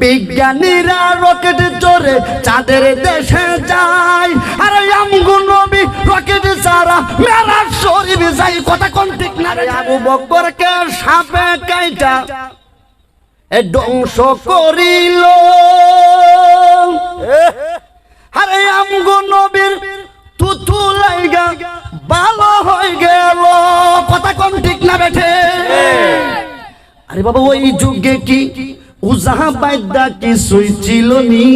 বিজ্ঞানীরা রকেট চড়ে চাঁদের দেশে যায়। আরে আমগু নবী রকেট ছাড়া মেলা শরীর যাই কথা কোন ঠিক না রে? আবু বকরকে সাপে কাইটা এ ধ্বংস করিল। আরে আমগো নবীর তুতু লাইগা ভালো হয়ে গেল। কথা কোন ঠিক না বেঠে? আরে বাবা ওই যুগে কি উজাহা বাইদা কিছুই ছিল নি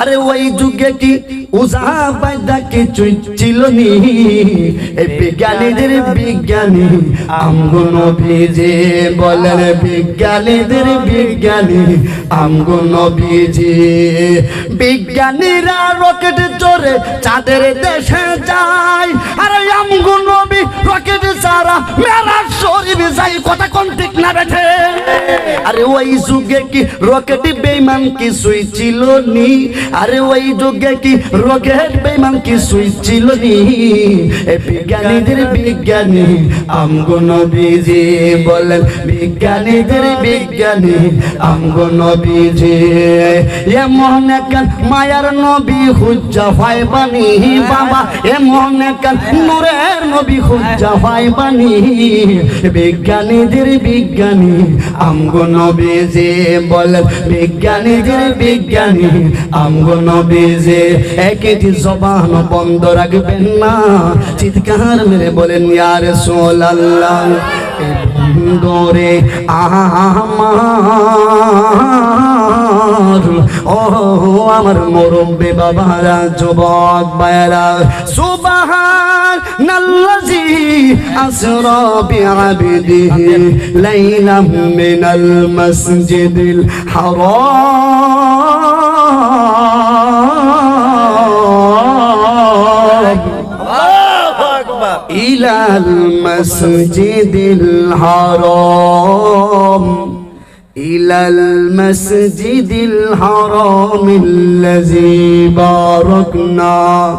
আরে ওই যুগে কি উজাহা বাইদা কিছুই ছিল নি এই বিজ্ঞানীদের বিজ্ঞানী বলেন, বিজ্ঞানীদের বিজ্ঞানী বিজ্ঞানীরা রকেট চড়ে চাঁদের দেশে যায়। আরে আমগো নবী রকেট ছাড়া মেলা শরীর যাই, কথা কোন ঠিক না বেঠে? আরে ওই যুগে কি রকেট বেইমান কিছুই ছিল নি আরে ওই যুগে কি রকেট বেইমান কিছুই ছিল নি এ বিজ্ঞানীদের বিজ্ঞানী, আমগো নবীজি বলেন, বিজ্ঞানীদের বিজ্ঞানী, আমগো নবীজি। এমন একখান মায়ার নবী হুজ্জা ভাই বানি বাবা এমন একখান নূরের নবী হুজ্জা ভাই বানি বিজ্ঞানীদের বিজ্ঞানী, আমগো নবীজি। বলেন বিজ্ঞানীদের বিজ্ঞানী, আমগো নবীজি একটি জবান বন্ধ রাখবেন না। চিৎকার মেরে বলেন, ইয়া রাসূলুল্লাহ, এ বন্ধরে আমার ও আমার মুরব্বী বাবারা, যুবক বায়রা সুবহান الذي أسرى بعبده ليلا من المسجد الحرام إلى المسجد الحرام إلى المسجد الحرام الذي باركنا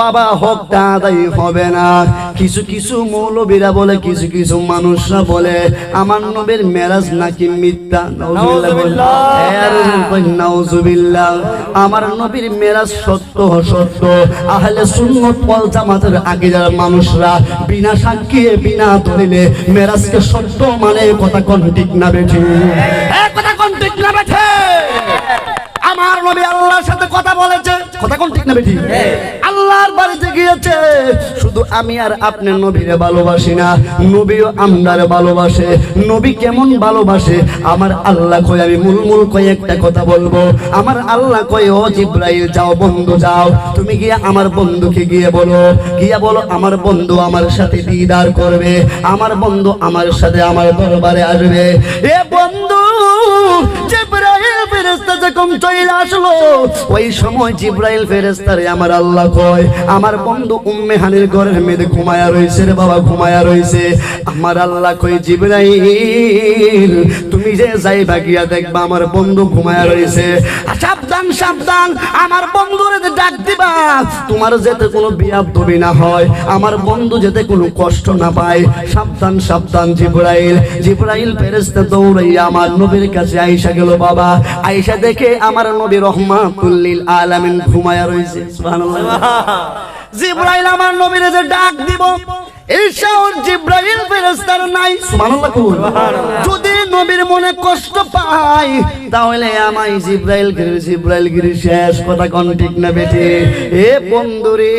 বাবা হকটা আদায় হবে না। কিছু কিছু মৌলবীরা বলে কিছু কিছু মানুষরা বলে আমার নবীর মেরাজ নাকি মিথ্যা? নাউজুবিল্লাহ নাউজুবিল্লাহ। আমার নবীর মেরাজ সত্য সত্য আহলে সুন্নত ওয়াল জামাতের আগে যারা মানুষরা বিনা সাক্ষী বিনা দলিলে মেরাজকে সত্য মানে কথা কোন ঠিক না বেঠে? কথা কোন ঠিক না বেঠে? আমার নবী আল্লাহর সাথে কথা বলেছে কথা কোন ঠিক না বেঠি? আল্লাহর বাড়িতে গিয়েছে। শুধু আমি আর আপনার নবীরে ভালোবাসি না, নবীও আমদারে ভালোবাসে। নবী কেমন ভালোবাসে? আমার আল্লাহ কই আমি মুলমুল কই একটা কথা বলব। আমার আল্লাহ কই ও জিব্রাইল, যাও বন্ধু, যাও। তুমি গিয়ে আমার বন্ধুকে গিয়ে বলো। গিয়া বলো, আমার বন্ধু আমার সাথে দিদার করবে। আমার বন্ধু আমার সাথে আমার দরবারে আসবে। এ বন্ধু আমার বন্ধু তুমি যে দেখবা আমার বন্ধু ঘুমায়া রইছে সাবধান সাবধান, আমার বন্ধুরে ডাক দিবা, তোমার যেতে কোনো বিয়াপ না হয়, আমার বন্ধু যেতে কোনো কষ্ট না পায়। সাবধান সাবধান, জিব্রাইল জিব্রাইল ফেরেশতা দৌড়াইয়া আমার নবীর কাছে আইসা গেল বাবা আইসা দেখে আমার নবী রহমাতুল্লিল আলামিন ঘুমায়া রইছে। সুবহানাল্লাহ। জিব্রাইল আমার নবীর যে ডাক দিব ঈশাও জিব্রাইল ফেরেশতার নাই। সুবহানাল্লাহ। যদি নবীর মনে কষ্ট পায় তাহলে আমায় জিব্রাইল গিরি জিব্রাইল গিরি শেষ কথা কোন ঠিক না বেটে এ বন্ধুরে,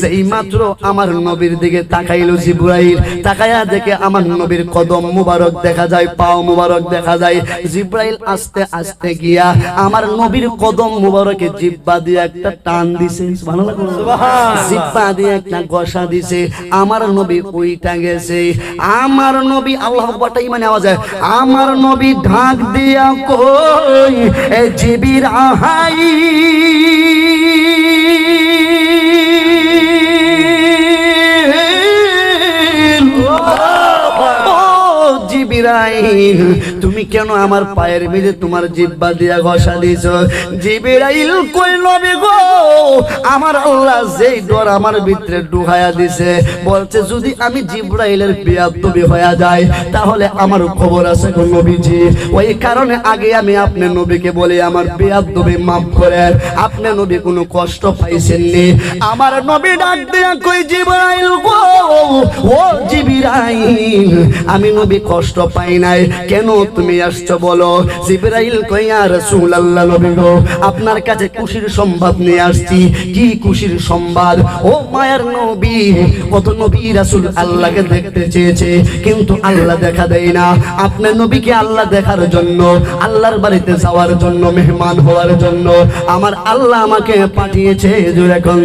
সেই মাত্র আমার নবীর দিকে তাকাইলো জিব্রাইল। তাকায়া দেখে আমার নবীর কদম মুবারক দেখা যায়, পাও মুবারক দেখা যায়। জিব্রাইল আস্তে আস্তে গিয়া আমার নবীর কদম মুবারকে জিব্বা দিয়ে একটা টান দিছে। সুবহানাল্লাহ জিব্বা দিয়ে একটা গসা দিছে। আমার নবী ওইটা গেছে। আমার নবী আল্লাহ বটাই মানে আওয়াজ আমার নবী ঢাক দিয়া কই এ জীবির আহাই। তুমি কেন আমার পায়ের মেঝে তোমার জিব্বা দিয়া ঘষা দিছ জিবিরাইল কই নবী গো? আমার আল্লাহ যেই ডর আমার ভিতরে ডুহায়া দিছে। বলছে, যদি আমি জিব্রাইলের বেয়াদবি হয়ে যায় তাহলে আমার খবর আছে গো নবীজি। ওই কারণে আগে আমি আপনি নবীকে বলি, আমার বেয়াদবি মাফ করেন। আপনি নবী কোনো কষ্ট পাইছেননি। আমার নবী ডাক দিয়া কই জিব্রাইল গো? ও জিবরাইল, আমি নবী কষ্ট পাই নাই। কেন তুমি আসছো বলো? জিবরাইল কই আর রাসূলুল্লাহ নবী গো? আপনার কাছে খুশির সংবাদ নিয়ে আসছি। কি খুশির সংবাদ ও মায়ের নবী, কত নবী রাসূল আল্লাহকে দেখতে চেয়েছে, কিন্তু আল্লাহ দেখা দেয় না। আপনার নবীকে আল্লাহ দেখার জন্য, আল্লাহর বাড়িতে যাওয়ার জন্য, মেহমান হওয়ার জন্য আমার আল্লাহ আমাকে পাঠিয়েছে জুড়ে কোন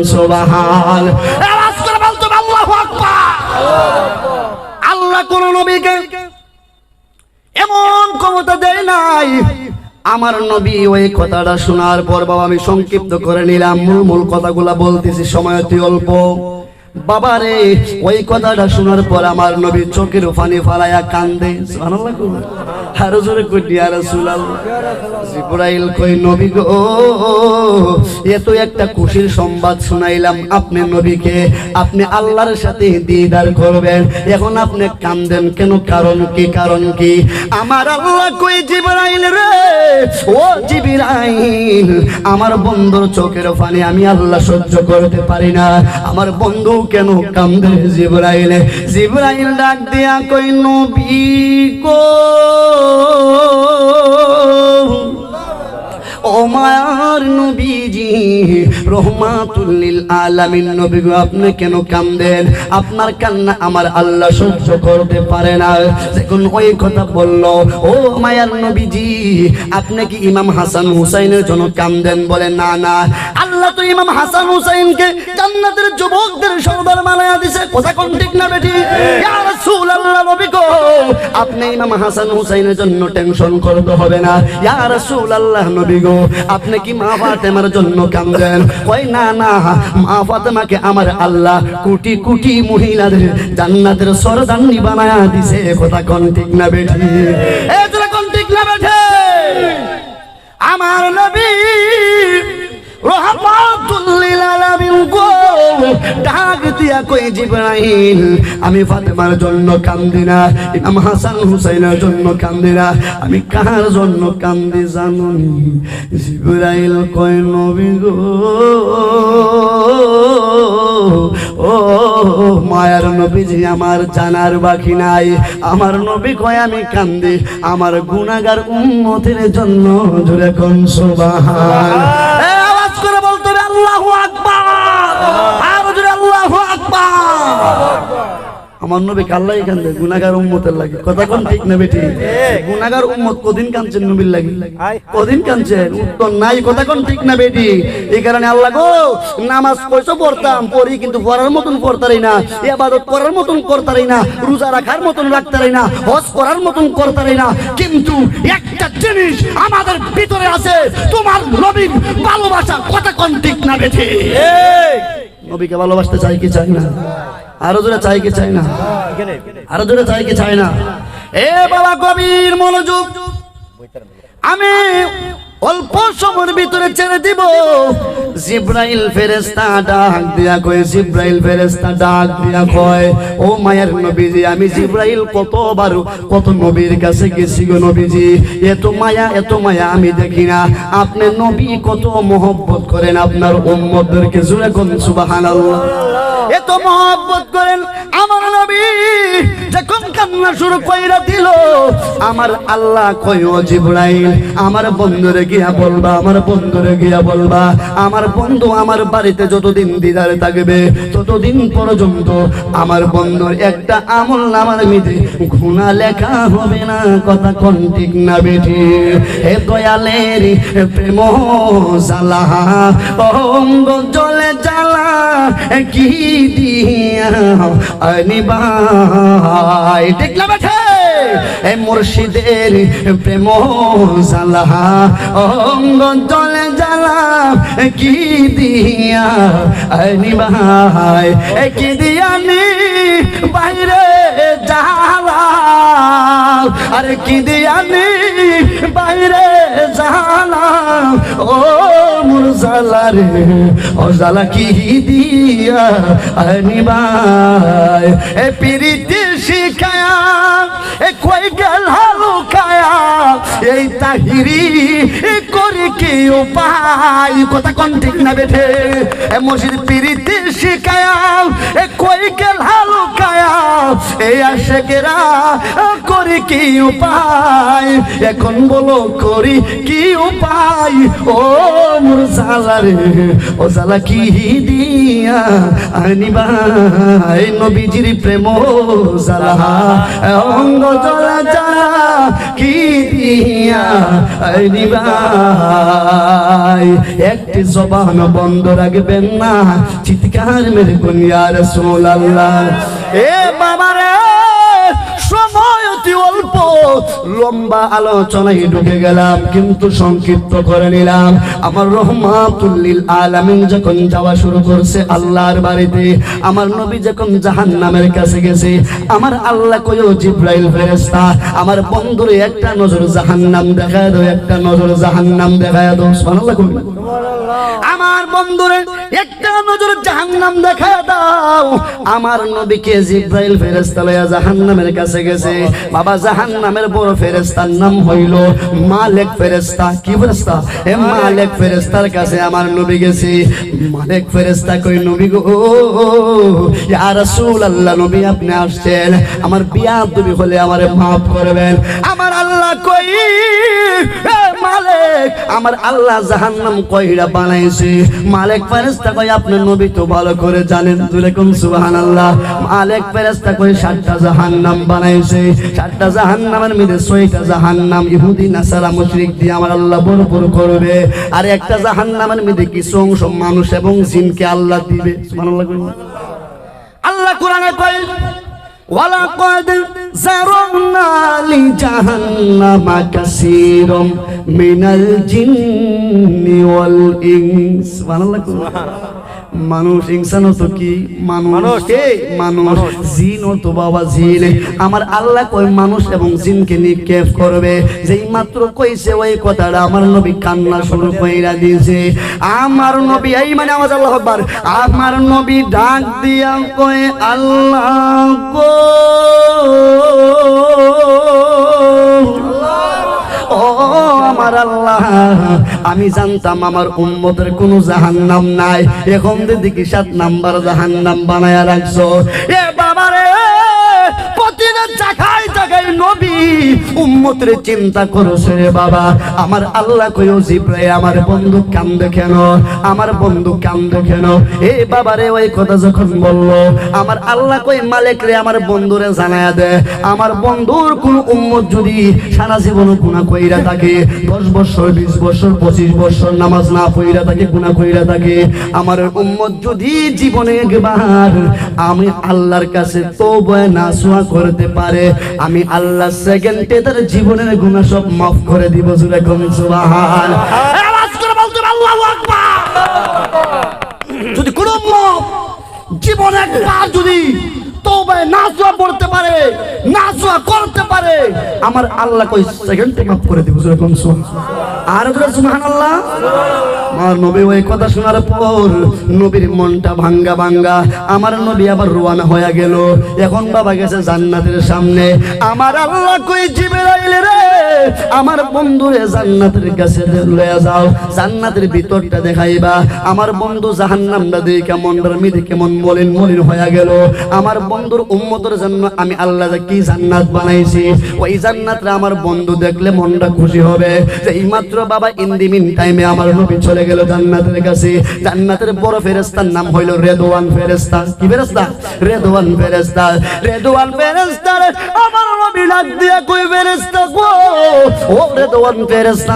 আল্লাহু আকবার। আল্লাহ কোন নবীকে এমন ক্ষমতা দেয় নাই। আমার নবী ওই কথাটা শোনার পর বাবা, আমি সংক্ষিপ্ত করে নিলাম। মূল মূল কথাগুলা বলতেছি, সময় অতি অল্প। বাবা রে, ওই কথাটা শোনার পর আমার নবী চোখের পানি ফালাইয়া কান্দে। সুবহানাল্লাহ কই। আরও জোরে কই দিয়া রাসূলুল্লাহ, জিব্রাইল কই নবী গো? এত একটা খুশির সংবাদ শুনাইলাম, আপনি নবীকে, আপনি আল্লাহর সাথে দিদার করবেন। এখন আপনি কান্দেন কেন? কারণ কি কারণ কি? আমার আল্লাহ কই, জিব্রাইল রে, ও জিব্রাইল, আমার বন্ধুর চোখের পানি আমি আল্লাহ সহ্য করতে পারি না। আমার বন্ধু কেন কান্দে জিব্রাইল? জিব্রাইল ডাক দিয়া কই, নবী গো আপনি আপনার কান্না আমার আল্লাহ সহ্য করতে পারে না। ওই কথা বলল, ও মায়ার নবীজি, আপনি কি ইমাম হাসান হুসাইনের জন্য কান্দেন? বলে, না না। আল্লাহ তো ইমাম হাসান হুসাইনকে জান্নাতের যুবকদের সর্দার মানায়া দিছে। কথা কোন ঠিক না আপনি ইমাম হাসান হুসাইনের জন্য টেনশন করতে হবে না। ইয়া রাসূলুল্লাহ নবী গো, আপনি কি মা ফাতেমার জন্য কান্দেন? কই না না, মা ফাতেমাকে আমার আল্লাহ কোটি কোটি মহিলাদের জান্নাতের সরদান্নি বানায়া দিছে। কথা কোন ঠিক না বেটি এ কোন ঠিক না বেঠে? আমার নবী ডাক দিয়া কই জিবরাইল আমি ফাতেমার জন্য কান্দি না ইমাম হাসান হুসাইনের জন্য কান্দি না আমি কার জন্য কান্দি জানুনি? জিবরাইল কই নবী গো। ও মায়ার নবীজি আমার জানার বাকি নাই। আমার নবী কয় আমি কান্দি আমার গুনাহগার উম্মতের জন্য জুড়ে কোন সুবহান। এ, আওয়াজ করে বলতে হবে আল্লাহু আকবার। আর আল্লাহ আকবার। আমার নবী কাল্লাই কান্দে গুনাগার উম্মতের লাগে। কথা কোন ঠিক না বেটি গুনাগার উম্মত কদিন কাঁদছেন নবীর লাগি? কদিন কাঁদছেন? উত্তর নাই কথা কোন ঠিক না বেটি এই কারণে আল্লাহ গো নামাজ পয়সা পড়তাম পড়ি কিন্তু পড়ার মতন পড়তারি না ইবাদত করার মতন করতারি না রোজা রাখার মতন রাখতারি না হজ করার মতন করতারি না কিন্তু একটা জিনিস আমাদের ভিতরে আছে তোমার নবীর ভালোবাসা কথা কোন ঠিক না বেটি নবীকে ভালোবাসতে চাই কি চাই না? আরও জোরে চাই কি চাই না? আরও জোরে চাই কি চাই না? এ বাবা গভীর মনোযোগ। আমি অল্প সময়ের ভিতরে ছেড়ে দিব। জিব্রাইল ফেরেস্তা ডাক দিয়া কয়, জিব্রাইল ফেরেস্তা ডাক দিয়া কয়, ও মায়ের নবীজি, আমি জিব্রাইল কতবার, কত নবীর কাছে গেছি গো নবীজি। এত মায়া এত মায়া আমি দেখি না। আপনি নবী কত মহব্বত করেন আপনার উম্মতদেরকে জুড়ে কোন সুবহানাল্লাহ। এত মহব্বত করেন আমার নবী কান্না শুরু কইরা দিল। আমার আল্লাহ কই ও জিব্রাইল, আমার বন্ধুরে গিয়া বলবা, আমার বন্ধুরে গিয়া বলবা, আমার বন্ধু আমার বাড়িতে যতদিন দিদার থাকবে, ততদিন পর্যন্ত আমার বন্ধুর একটা আমল নামার মিতে গুণা লেখা হবে না, কথা কোন ঠিক না বেঠি। হে দয়ালের প্রেম জ্বালা, অঙ্গ জলে জ্বালা কি দিয়া আনিবাই না বেঠে এ মুর্শিদের প্রেম জালা অঙ্গ জলে জ্বালা কি দিয়া আনি ভাই কি দিয়া বাইরে জালা আরে কি দিয়া বাইরে ও মুরজালা রে, ও জালা কি দিয়া আনি ভাই এ পিরিতি শিখায়া, এ কই গেল লুকায়া এই তাহিরি করি কি উপায় কথা কোন ঠিক না বেঠে? এ মসজিদ পিরিতি শিখায়া এ কই গেল লুকায়া এই আশেকেরা করি কি উপায় এখন বলো, করি কি উপায় ও মোর জালা রে, ও জালা কি দিয়া আনিবাই নবীজির প্রেম জালা অঙ্গ জলা জালা। একটি জবান বন্ধ রাখবেন না চিৎকার মেরে গুনিয়া রসুল আল্লাহ এ বাবা সময় অল্প লম্বা আলোচনায় ঢুকে গেলাম কিন্তু সংক্ষিপ্ত করে নিলাম। আমার রহমাতুল্লিল আলামিন যখন যাওয়া শুরু করছে আল্লাহর বাড়িতে আমার নবী যখন জাহান নামের কাছে গেছে আমার আল্লাহ কইও জিব্রাইল ফেরেস্তা আমার বন্ধুরে একটা নজর জাহান নাম দেখায় দাও একটা নজর জাহান নাম দেখায় দাও। সুবহানাল্লাহ আমার বন্ধুরে একটা নজর জাহান্নাম দেখা দাও। আমার নবীকে জিব্রাইল ফেরেশতা লয়া জাহান্নামের কাছে গেছে। বাবা জাহান্নামের বড় ফেরেস্তার নাম হইল মালেক ফেরেস্তা কি ফেরেস্তা এ মালেক ফেরেস্তার কাছে আমার নবী গেছি। মালেক ফেরেশতা কই, নবী গো ইয়া রাসূলুল্লাহ, নবী আপনি আসছেন। আমার বিয়া তুমি হলে আমারে মাফ করবেন। আমার আল্লাহ কই মালিক, আমার আল্লাহ জাহান্নাম কইরা বানাইছে। মালিক ফেরেশতা কই আপনার নবী তো ভালো করে জানেন তুলে কোন সুবহানাল্লাহ। মালিক ফেরেশতা কই সাতটা জাহান্নাম বানাইছে। সাতটা জাহান্নামের মধ্যে ছয়টা জাহান্নাম ইহুদি, নাসারা, মুশরিক দিয়ে আমার আল্লাহ ভরপুর করবে। আর একটা জাহান্নামের মধ্যে কিছু অংশ মানুষ এবং জিনকে আল্লাহ দিবে। সুবহানাল্লাহ আল্লাহ কোরআনে কয় ওয়ালাকাদ জারানা লিজাহান্নামা কাসীরাম মিনাল জিন্নি ওয়াল ইনস। সুবহানাল্লাহ। মানুষ ইনসান তো কি? মানুষ মানুষ। জিন ও তো বাবা জিন। আমার আল্লাহ কই মানুষ এবং জিনকে নিক্ষেপ করবে। যেই মাত্র কইছে ওই কথাটা আমার নবী কান্না শুরু কইরা দিয়েছে। আমার নবী এই মানে আমার আল্লাহ আকবার। আমার নবী ডাক দিয়া কয় আল্লাহ গো! আমার আল্লাহ। আমি জানতাম আমার উম্মতের কোনো জাহান্নাম নাই। এখন দিদিকে সাত নাম্বার জাহান্নাম বানায় রাখছো। এ বাবারে, প্রতিদিন জায়গায় জায়গায় নবী উম্মতের চিন্তা করছে রে বাবা। আমার আল্লাহ কইও জিব্রাই আমার বন্ধু কান্দে কেন? আমার বন্ধু কান্দে কেন? এ বাবা রে ওই কথা যখন বলল, আমার আল্লাহ কই, মালিক রে, আমার বন্ধুরে জানায়া দে। আমার বন্ধুর কোন উম্মত যদি সারা জীবন গুণা কইরা থাকে, দশ বছর, বিশ বছর, পঁচিশ বছর নামাজ না পইরা থাকে গুণা কইরা থাকে, আমার উম্মত যদি জীবনে একবার আমি আল্লাহর কাছে তো না সোয়া করতে পারে, আমি আল্লাহ সেকেন্ডে তার জীবনের গুণা সব মাফ করে দিব জুড়ে কোন সুবহান। আওয়াজ করে বলতে আল্লাহু আকবার। যদি কোনো জীবনে একবার যদি আমার নবী আবার রোয়ানা হয়ে গেল। এখন বাবা গেছে জান্নাতের সামনে। আমার আল্লাহ কই জিবরাইল রে, আমার বন্ধুরে জান্নাতের কাছে যাও, জান্নাতের ভিতরটা দেখাইবা। আমার বন্ধু জাহান্নামটা দিয়ে কেমন মিদি কেমন মলিন মলিন হয়ে গেল। আমার বন্ধুর উম্মতের জন্য আমি আল্লাহ কি জান্নাত বানাইছি ওই জান্নাতটা আমার বন্ধু দেখলে মনটা খুশি হবে। যে এইমাত্র বাবা ইন্দিমিন টাইমে আমার নবী চলে গেল জান্নাতের কাছে। জান্নাতের বড় ফেরেস্তার নাম হইল রেদওয়ান ফেরেস্তা কি ফেরেস্তা রেদওয়ান ফেরেস্তা রেদওয়ান ফেরেস্তা রে, আমার নবী ডাক দিয়া কই ফেরেস্তা গো ও রেদওয়ান ফেরেস্তা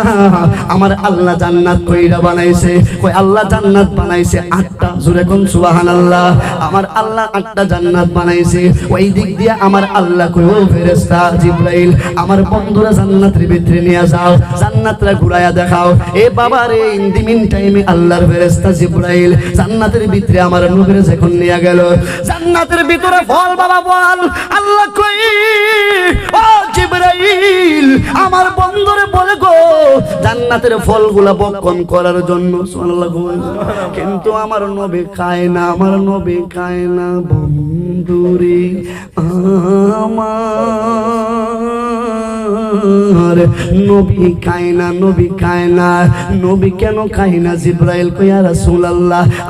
আমার আল্লাহ জান্নাত কইরা বানাইছে। কই আল্লাহ জান্নাত বানাইছে আটটা। জুরে কোন সুবহানাল্লাহ। আমার আল্লাহ আটটা জান্নাত বানাইছে। ওই দিক দিয়ে আমার আল্লাহ কই ও ফেরেস্তা জিব্রাইল, আমার বন্ধুরা জান্নাতের ভিতরে নিয়ে যাও, জান্নাতরা ঘুরায়া দেখাও। এ বাবা রে ইন্দিমি মিন টাইমে আল্লাহর ফেরেশতা জিব্রাইল, জান্নাতের ভিতরে আমার নবীর যখন নিয়ে গেল, জান্নাতের ভিতরে ফল বাবা, বল, আল্লাহ কই, ও জিব্রাইল, আমার বন্ধুরে বলে গো, জান্নাতের ফলগুলা বক্ষণ করার জন্য। সুবহানাল্লাহ। কিন্তু আমার নবী খায় না, আমার নবী খায় না বন্ধুরে আমার নবী খায় না নবী খায় না নবী কেন খায় না জিব্রাইল কইয়া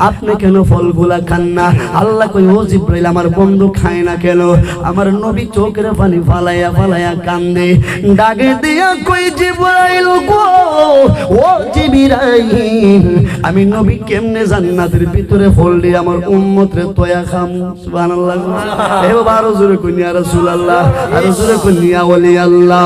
আপনি কেন ফলগুলা খান না? আল্লাহ কই ও জিব্রাইল, আমার বন্ধু খায় না কেন? আমার নবী চোখের পানি ফালাইয়া ফালাইয়া কান্দে। ডাকে দিয়া কই জিব্রাইল গো, ও জিব্রাইল, আমি নবী কেমনে জান্নাতের ভিতরে ফল দিয়ে আমার উম্মতরে তয়া খাম? সুবহানাল্লাহ। এ বাবা জোরে কই ইয়া রাসূলুল্লাহ, আরও জোরে কই ইয়া ওলি আল্লাহ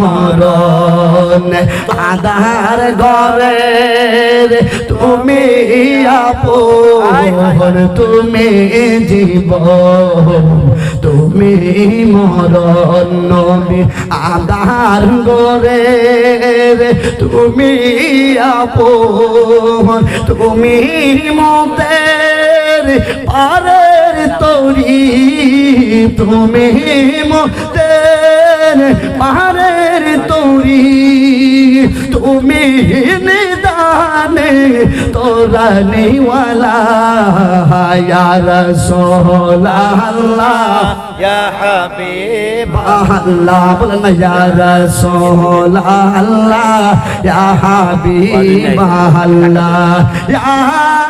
মরণ আধার গরের তুমি আপন, তুমি জীব তুমি মরণ আধার গরের তুমি আপন, তুমি মতের পারের তরি, তুমি মতের পারের তরি তুমি নিদানে তোরা নেওয়ালা রসোল্লাহ ইয়া হাবিব। আল্লাহ বলেন ইয়া রাসূল আল্লাহ ইয়া হাবিব আল্লাহ ইয়া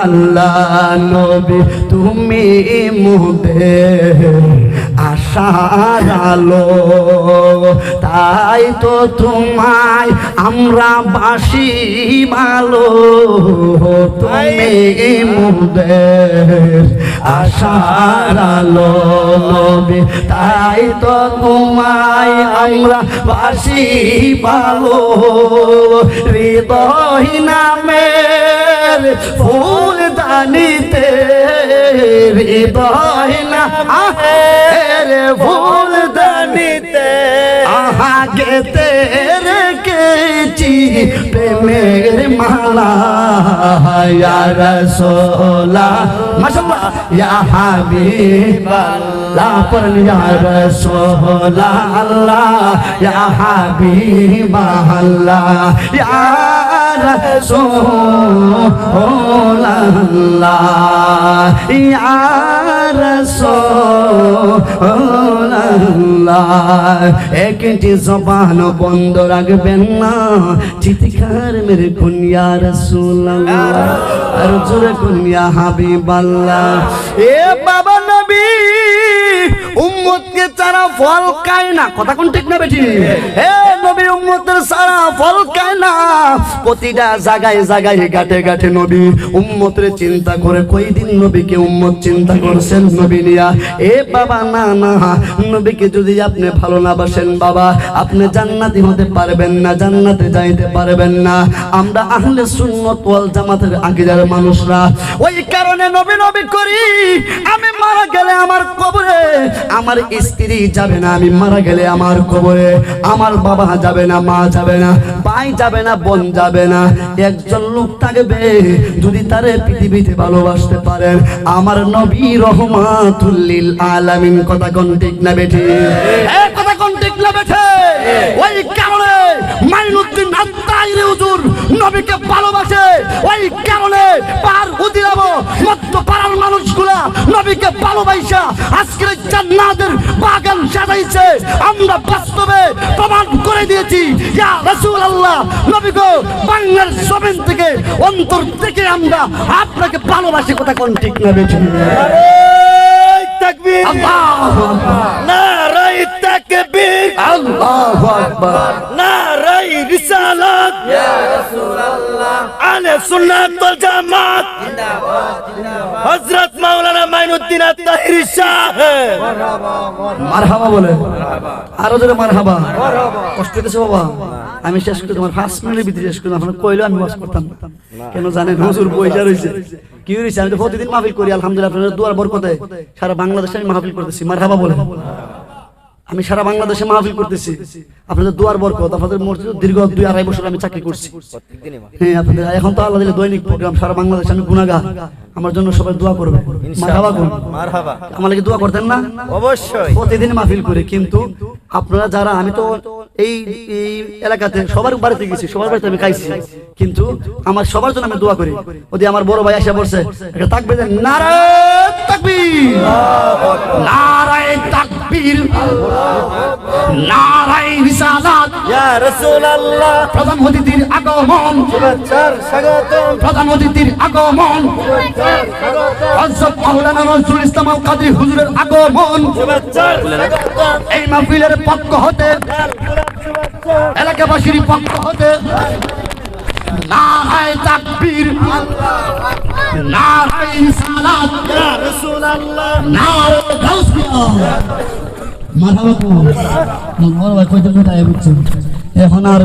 আল্লাহ নবী তুমি মোদের আশার আলো। তাই তো তোমায় আমরা বাসি ভালো। তুমি মোদের আশার আলো। তাই তো তোমায় আমরা বাসি ভালো। হৃদয় নামের ফুল দানিতে হৃদয় না আহের ফুল দানিতে আহা গেতে রেখেছি প্রেমের মালা। ইয়া রাসূলা, মাশাআল্লাহ, ইয়া হাবিবাল্লাহ। পড়েন, ইয়া রাসূলা, আল্লাহ ইয়া রাসূলাল্লাহ ইয়া রাসূলাল্লাহ, একটি জবান বন্ধ রাখবেন না, চিৎকার মেরে কুনিয়া রাসূলুল্লাহ, আর জোরে কুনিয়া হাবিবাল্লাহ। এ বাবা নবী উম্মতকে চারা ফল খায় না। কথা কোন ঠিক না বেটি হে নবী উম্মতের সারা ফল খায় না। প্রতিটা জায়গায় জায়গায় গাটে গাটে নবী উম্মতের চিন্তা করে কই দিন নবীকে উম্মত চিন্তা করছেন নবী নিয়া? এ বাবা, না না, নবীকে যদি আপনি ভালো না বাসেন বাবা, আপনি জান্নাতি হতে পারবেন না, জান্নাতে যাইতে পারবেন না। আমরা আহলে সুন্নত ওয়াল জামাতের আগের মানুষরা। ওই কারণে নবী নবী করি, আমি মারা গেলে আমার কবরে আমার স্ত্রী যাবে না, আমি মারা গেলে আমার কবরে। আমার বাবা যাবে না, মা যাবে না, ভাই যাবে না, বোন যাবে না। একজন লোক থাকবে যদি তারে পৃথিবীতে ভালোবাসতে পারেন। আমার নবী রহমাতুল্লিল আলামিন, কথা কোন ঠিক না বেঠে? কথা কোন ঠিক না বেঠে? ওই কারণে মাইনুদ্দিন আত্মাইরে হুজুর, নবীকে ভালোবাসে ওই কারণে পার উদিলাবো মধ্য পাড়ার মানুষগুলা নবীকে ভালোবাসা। আজকের জান্নাতের বাগান সাজাইছে। আমরা বাস্তবে প্রমাণ করে দিয়েছি ইয়া রাসূলুল্লাহ নবী গো বাংলার জমিন থেকে অন্তর থেকে আমরা আপনাকে ভালোবাসি। কথা কোন ঠিক না নারাই তাকবীর। আল্লাহু নারাই তাকবীর। আল্লাহু আকবার। নারাই রিসালাত। ইয়া রাসূলুল্লাহ। হযরত মাওলানা মাইন মদিনা তাহির সাহেব মারহাবা বলে আরও জোরে মারহাবা। কষ্ট হইতেছে বাবা। আমি শেষ করে, তোমার ফার্স্ট মিনিটের ভিতরে শেষ করে আপনার কইলো আমি ওয়াজ করতাম। কেন জানেন, হুজুর পয়সা রয়েছে কি হয়েছে আমি তো প্রতিদিন মাহফিল করি, আলহামদুলিল্লাহ, আপনাদের দুয়ার বরকতে সারা বাংলাদেশে আমি মাহফিল করতেছি। মারহাবা বলে আমি সারা বাংলাদেশে মাহফিল করতেছি। আপনাদের দুয়ার বরকত আপনাদের মসজিদ দীর্ঘ দুই আড়াই বছর আমি চাকরি করছি। হ্যাঁ আপনাদের এখন তো আল্লাহ দিলে দৈনিক প্রোগ্রাম সারা বাংলাদেশে আমি গুনাগার আমার জন্য সবাই দোয়া করবে। মারহাবা করুন। আমার লাগে দোয়া করতেন না? অবশ্যই। প্রতিদিন মাহফিল করি কিন্তু আপনারা যারা আমি তো এই এই এলাকাতে সবার বাড়িতে গেছি সবার বাড়িতে আমি খাইছি। কিন্তু আমার সবার জন্য আমি দোয়া করি। ওদি আমার বড় ভাই এসে পড়ছে একটা তাকবীর দেন। নারায় তাকবীর! নারায় তাকবীর। নারায় রিসালাত। ইয়া রাসূলুল্লাহ। প্রধান অতিথির আগমন। শুভেচ্ছার স্বাগতম। প্রধান অতিথির আগমন। শুভেচ্ছার স্বাগতম। হযরত মাওলানা নজরুল ইসলাম আল কাদরি হুজুরের আগমন। শুভেচ্ছার স্বাগতম। এই মাহফিলের পক্ষ হতে এলাকাবাসীর পক্ষ হতে নারায় তাকবীর। নারায় সালাত ইয়া রাসূলুল্লাহ নারায় গাউসিয়া কো বড় ভাই কইতে কোথায়? এখন আর